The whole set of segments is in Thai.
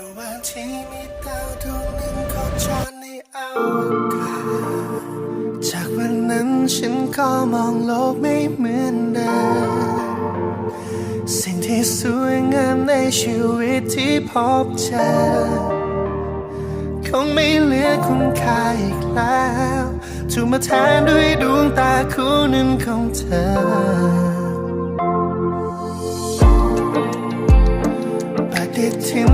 ระหว่างที่มีดาวดวงหนึ่งโคจรในอวกาศจากวันนั้นฉันก็มองโลกไม่เหมือนเดิมสิ่งที่สวยงามในชีวิตที่พบเจอคงไม่เหลือคุณค่าอีกแล้วถูกมาแทนด้วยดวงตาคู่หนึ่งของเธอปฏิทิน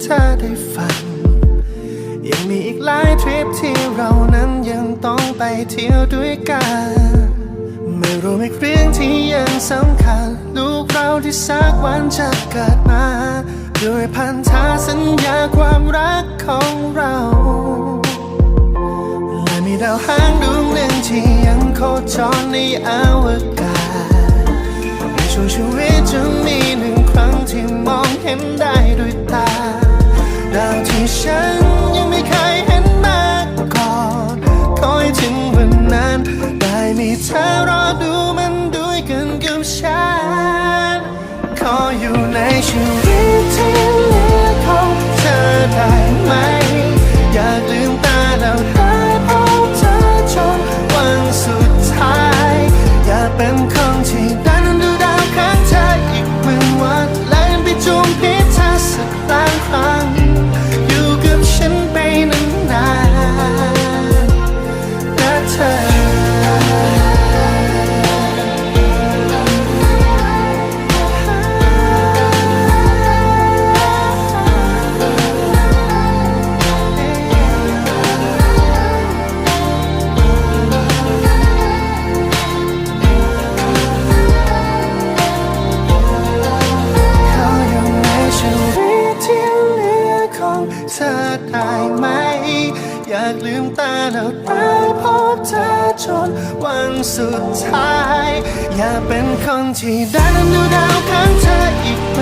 เธอได้ฟัง ยังมีอีกหลายทริปที่เรานั้นยังต้องไปเที่ยวด้วยกัน ไม่รู้อีกเรื่องที่ยังสำคัญ ลูกเราที่สักวันจะเกิดมา ด้วยพันธาสัญญาความรักของเราและมีดาวหางดวงหนึ่งที่ยังโคจรในอวกาศ ที่เธอรอดูมันด้วยกันกับฉัน ขออยู่ในชีวิตที่เหลือของเธอได้ไหม อยากลืมตาแล้วหาพบเธอจนวันสุดท้าย อยากเป็นคนที่ากลืมตาแล้วได้พบเธอจนวันสุดท้าย อย่าเป็นคนที่ได้นั้นดูดาวข้างเธออีกเป็น